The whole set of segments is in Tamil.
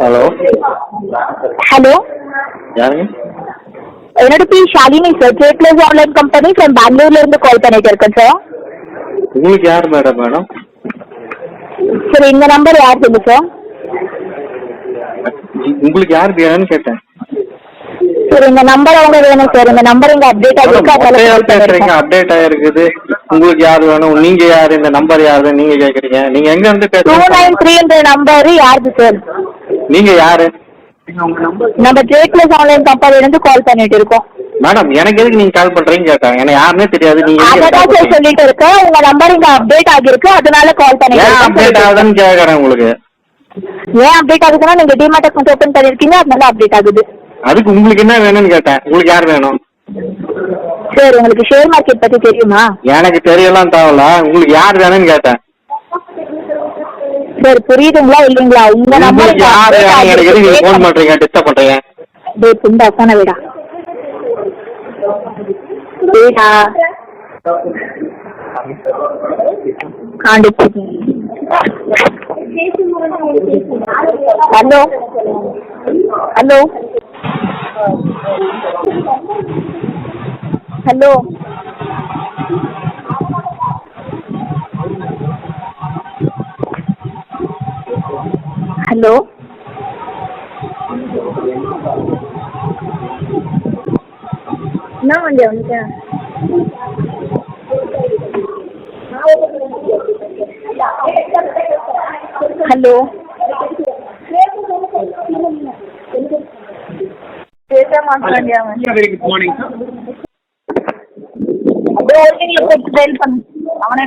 ஹலோ ஹலோ என்னோட பேர் Shalini sir J plus online company from பெங்களூர்ல இருந்து கால் பண்ணிட்டு இருக்கேன் சார் உங்களுக்கு யார் மேடம் மேடம் சார் இந்த நம்பர் யார் சொல்லு சார் உங்களுக்கு யார் வேணும்னு கேட்டேன். சார் இந்த நம்பர் அவங்க வேணும் சார் இந்த நம்பர் இங்க அப்டேட் ஆகிருக்கு கால் பேசுறீங்க அப்டேட் ஆயிருக்குது உங்களுக்கு யார் வேணும்? நீங்க யாரு? இந்த நம்பர் யாரு? நீங்க கேக்குறீங்க. நீங்க எங்க இருந்து பேசுறீங்க? நைன் த்ரீன்ற நம்பர் யாருது சார் நீங்க யாரு? நம்ம ஜே பிளஸ் ஆன்லைன் கம்பெனில இருந்து கால் பண்ணிட்டு இருக்கோம். மேடம் எனக்கு எதுக்கு நீங்க கால் பண்றீங்க கேட்டேன் எனக்கு யாருன்னே தெரியாது. நீங்க call சார்? சொல்லிட்டு இருக்கேன். உங்க நம்பர் இங்க அப்டேட் ஆகிருக்கு அதனால கால் ஏன் அப்டேட் ஆகுதுன்னு கேக்குறேன் உங்களுக்கு? ஏன் அப்டேட் ஆகுதுன்னா நீங்க டிமார்ட் அக்கௌண்ட் ஓபன் பண்ணிருக்கீங்க. அதனால அப்டேட் ஆகுது. அதுக்கு உங்களுக்கு என்ன வேணும்னு கேட்டேன். உங்களுக்கு யார் வேணும்? சார் உங்களுக்கு ஷேர் மார்க்கெட் பத்தி தெரியுமா? எனக்கு தெரியலாம் தேவையில்ல உங்களுக்கு யார் வேணும்னு கேட்டேன். சார் புரியுதுங்களா இல்லைங்களா? உங்க நம்பர் யார் வேணும் எனக்கு எதுக்கு ஃபோன் பண்றீங்க டிஸ்டர்ப் பண்றீங்க. டேய் புண்டா போன விடா. வீடா காண்டிச்சு ஹலோ. ஹலோ. ஹலோ ஹலோ என்ன வண்டி வந்துட்டேன் హలో Good morning, sir. அவனே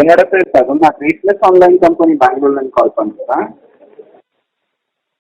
என்னோட பேர் நான் ரீப்ளேஸ் ஆன்லைன் கம்பெனி பெங்களூர்லேருந்து கால் பண்ணுறேன்